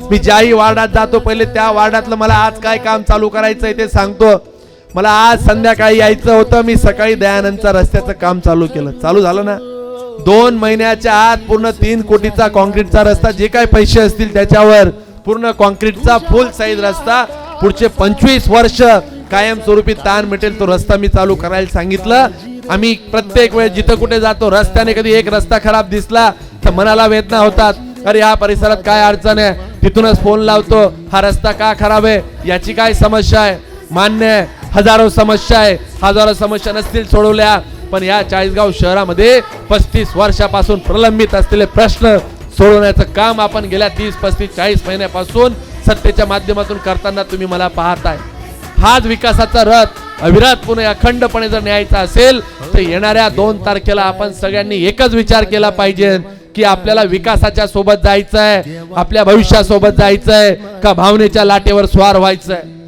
मी ज्याही वार्डात जातो पहिले त्या वार्डातलं मला आज काय काम चालू करायचंय ते सांगतो. मला आज संध्याकाळी यायचं होतं मी सकाळी दयानंदच्या रस्त्याचं काम चालू केलं. चालू झालं ना? दोन महिन्याच्या आत पूर्ण तीन कोटीचा कॉन्क्रीटचा रस्ता जे काय पैसे असतील त्याच्यावर पूर्ण कॉन्क्रीटचा फुल साईज रस्ता. पुढचे पंचवीस वर्ष कायमस्वरूपी ताण मिटेल तो रस्ता मी चालू करायला सांगितलं. आम्ही प्रत्येक वेळेस जिथं कुठे जातो रस्त्याने कधी एक रस्ता खराब दिसला तर मनाला वेदना होतात. अरे या परिसरात काय अडचण आहे? तिथूनच फोन लावतो. हा रस्ता का खराब आहे? याची काय समस्या आहे? मान्य आहे. हजारो समस्या आहे. हजारो समस्या नसतील सोडवल्या. पण या चाळीसगाव शहरामध्ये पस्तीस वर्षापासून प्रलंबित असलेले प्रश्न सोडवण्याचं काम आपण गेल्या तीस पस्तीस चाळीस महिन्यापासून सत्तेच्या माध्यमातून करताना तुम्ही मला पाहताय. हाच विकासाचा रथ. अविरतपणे अखंडपणे जर न्यायचा असेल तर येणाऱ्या दोन तारखेला आपण सगळ्यांनी एकच विचार केला पाहिजे. की आपल्याला विकासाच्या सोबत जायचंय आपल्या भविष्यासोबत जायचंय का भावनेच्या लाटेवर स्वार व्हायचंय?